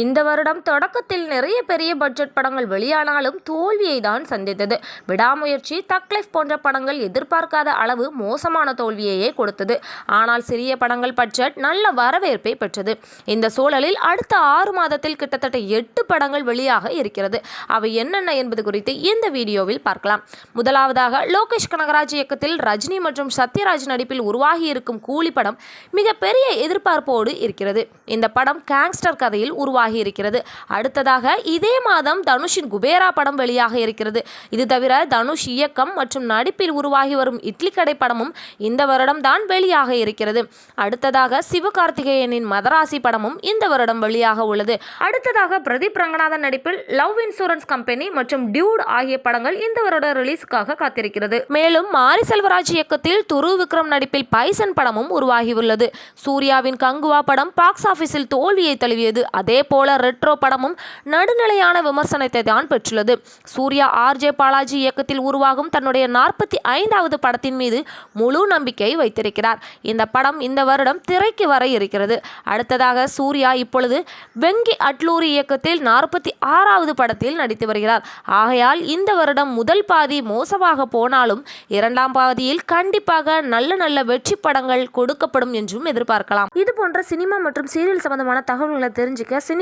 இந்த வருடம் தொடக்கத்தில் நிறைய பெரிய பட்ஜெட் படங்கள் வெளியானாலும் தோல்வியை தான் சந்தித்தது. விடாமுயற்சி தக் லைஃப் போன்ற படங்கள் எதிர்பார்க்காத அளவு மோசமான தோல்வியையே கொடுத்தது. ஆனால் சிறிய படங்கள் பட்ஜெட் நல்ல வரவேற்பை பெற்றது. இந்த சூழலில் அடுத்த ஆறு மாதத்தில் கிட்டத்தட்ட எட்டு படங்கள் வெளியாக இருக்கிறது. அவை என்னென்ன என்பது குறித்து இந்த வீடியோவில் பார்க்கலாம். முதலாவதாக லோகேஷ் கனகராஜ் இயக்கத்தில் ரஜினி மற்றும் சத்யராஜ் நடிப்பில் உருவாகி இருக்கும் கூலி படம் மிகப்பெரிய எதிர்பார்ப்போடு இருக்கிறது. இந்த படம் கேங்ஸ்டர் கதையில் உருவாகி இருக்கிறது. அடுத்ததாக இதே மாதம் தனுஷின் குபேரா படம் வெளியாக இருக்கிறது. இது தவிர தனுஷ் இயக்கம் மற்றும் நடிப்பில் உருவாகி வரும் இட்லி கடை படமும் இந்த வருடம் தான் வெளியாக இருக்கிறது. அடுத்ததாக சிவகார்த்திகேயனின் மதராசி படமும் இந்த வருடம் வெளியாக உள்ளது. அடுத்ததாக பிரதீப் ரங்கநாதன் நடிப்பில் லவ் இன்சூரன்ஸ் கம்பெனி மற்றும் டியூட் ஆகிய படங்கள் இந்த வருட ரிலீஸுக்காக காத்திருக்கிறது. மேலும் மாரி செல்வராஜ் இயக்கத்தில் துரு விக்ரம் நடிப்பில் பைசன் படமும் உருவாகியுள்ளது சூர்யாவின் கங்குவா படம் பாக்ஸ் ஆபீஸில் தோல்வியை தழுவியது. அதே போல ரெட்ரோ படமும் நடுநிலையான விமர்சனத்தை தான் பெற்றுள்ளது. சூர்யா ஆர்ஜே பாலாஜி இயக்கத்தில் உருவாகும் தன்னுடைய நாற்பத்தி ஐந்தாவது படத்தின் மீது முழு நம்பிக்கை வைத்திருக்கிறார். இந்த படம் இந்த வருடம் திரைக்கு வர இருக்கிறது. அடுத்ததாக சூர்யா இப்பொழுது வெங்கி அட்லூரி இயக்கத்தில் நாற்பத்தி ஆறாவது படத்தில் நடித்து வருகிறார். ஆகையால் இந்த வருடம் முதல் பாதி மோசமாக போனாலும் இரண்டாம் பாதியில் கண்டிப்பாக நல்ல நல்ல வெற்றி படங்கள் கொடுக்கப்படும் என்றும் எதிர்பார்க்கலாம். இது போன்ற சினிமா மற்றும் சீரியல் சம்பந்தமான தகவல்களை தெரிஞ்சுக்க சினி